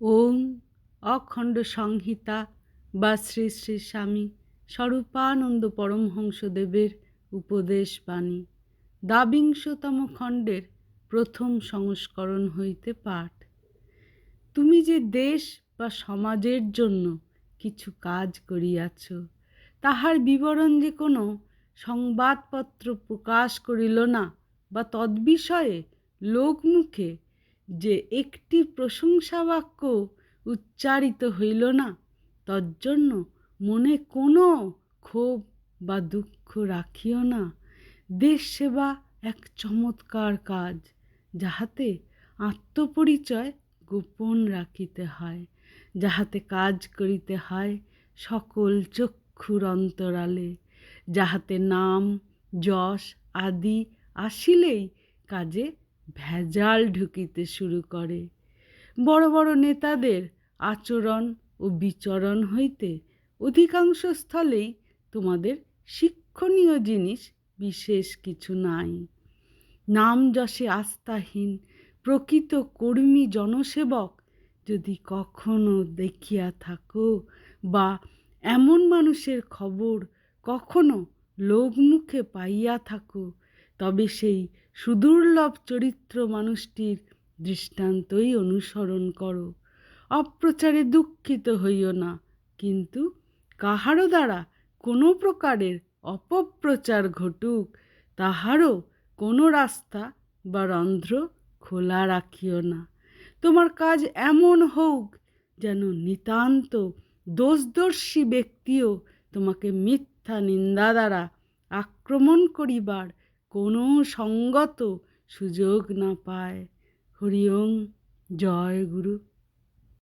ওং অখণ্ড সংহিতা বা শ্রী শ্রী স্বামী স্বরূপানন্দ পরমহংসদেবের উপদেশ বাণী। দ্বাবিংশতম খণ্ডের প্রথম সংস্করণ হইতে পাঠ। তুমি যে দেশ বা সমাজের জন্য কিছু কাজ করিয়াছ, তাহার বিবরণ যে কোনো সংবাদপত্র প্রকাশ করিল না বা তদ্বিষয়ে লোকমুখে যে একটি প্রশংসাবাক্য উচ্চারিত হইল না, তজ্জন্য মনে কোনো ক্ষোভ বা দুঃখ রাখিও না। দেশ সেবা এক চমৎকার কাজ, যাহাতে আত্মপরিচয় গোপন রাখিতে হয়, যাহাতে কাজ করিতে হয় সকল চক্ষুর অন্তরালে, যাহাতে নাম, যশ আদি আসিলেই কাজে ভেজাল ঢুকিতে শুরু করে। বড় বড় নেতাদের আচরণ ও বিচরণ হইতে অধিকাংশ স্থলেই তোমাদের শিক্ষণীয় জিনিস বিশেষ কিছু নাই। নাম যশে আস্থাহীন প্রকৃত কর্মী জনসেবক যদি কখনো দেখিয়া থাকো বা এমন মানুষের খবর কখনো লোকমুখে পাইয়া থাকো তবে সেই সুদুর্লভ চরিত্র মানুষটির দৃষ্টান্তই অনুসরণ করো। অপ্রচারে দুঃখিত হইও না, কিন্তু কাহারও দ্বারা কোনো প্রকারের অপপ্রচার ঘটুক, তাহারও কোনো রাস্তা বা রন্ধ্র খোলা রাখিও না। তোমার কাজ এমন হোক যেন নিতান্ত দোষদর্শী ব্যক্তিও তোমাকে মিথ্যা নিন্দা দ্বারা আক্রমণ করিবার কোনো সঙ্গত সুযোগ না পায়। হরি ওম জয় গুরু।